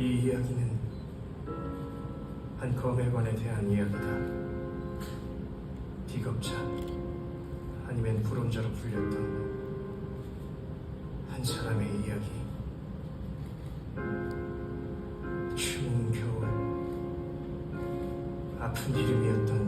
이 이야기는 한 검의관에 대한 이야기다. 비겁자 아니면 불온자로 불렸던 한 사람의 이야기. 추운 겨울 아픈 이름이었던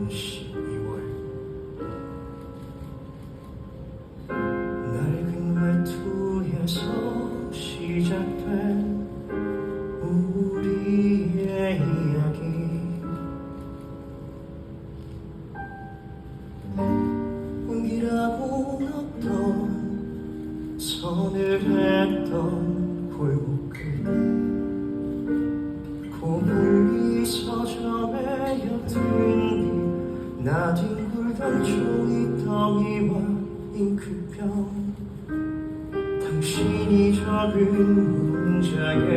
선을 했던 골목길 고물이 서점에 이 나뒹굴던 종이덩이와 잉크병. 당신이 적은 문장에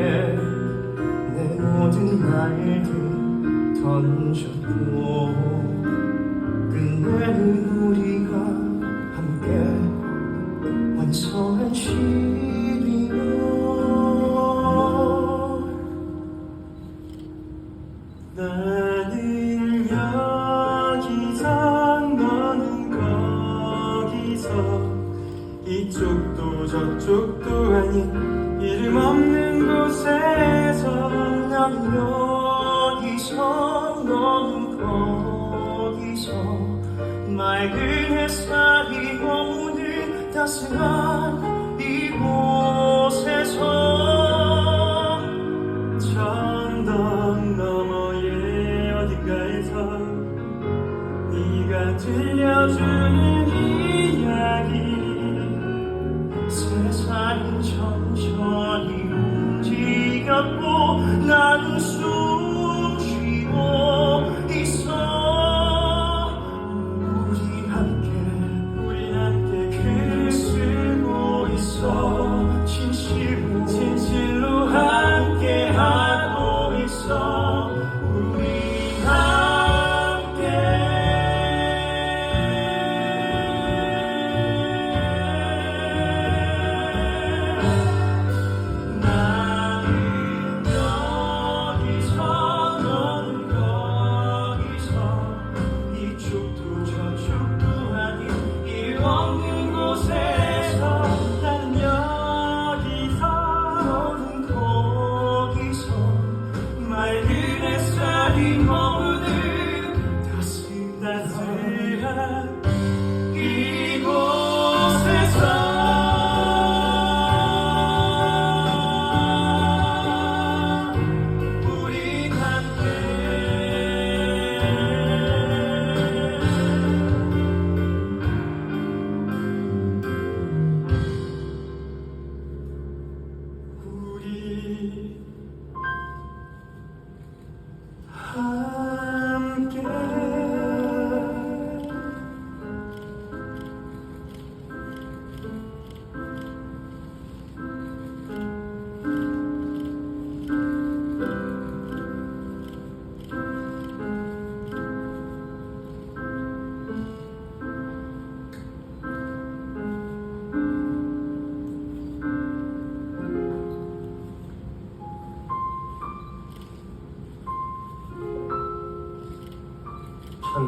내 모든 말들 던졌고 끝내는 우리 나는 여기서 너는 거기서 이쪽도 저쪽도 아닌 이름 없는 곳에서 나는 여기서 너는 거기서 맑은 이곳에서 전덕 너머의 어딘가에서 네가 들려주는 이야기. 세상이 천천히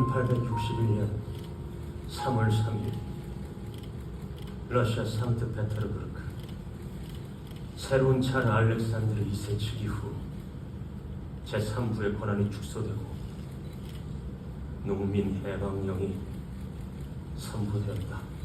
(1861년 3월 3일) 러시아 상트페테르부르크 새로운 차르 알렉산드르 2세 즉위 후 제3부의 권한이 축소되고 농민 해방령이 선포되었다.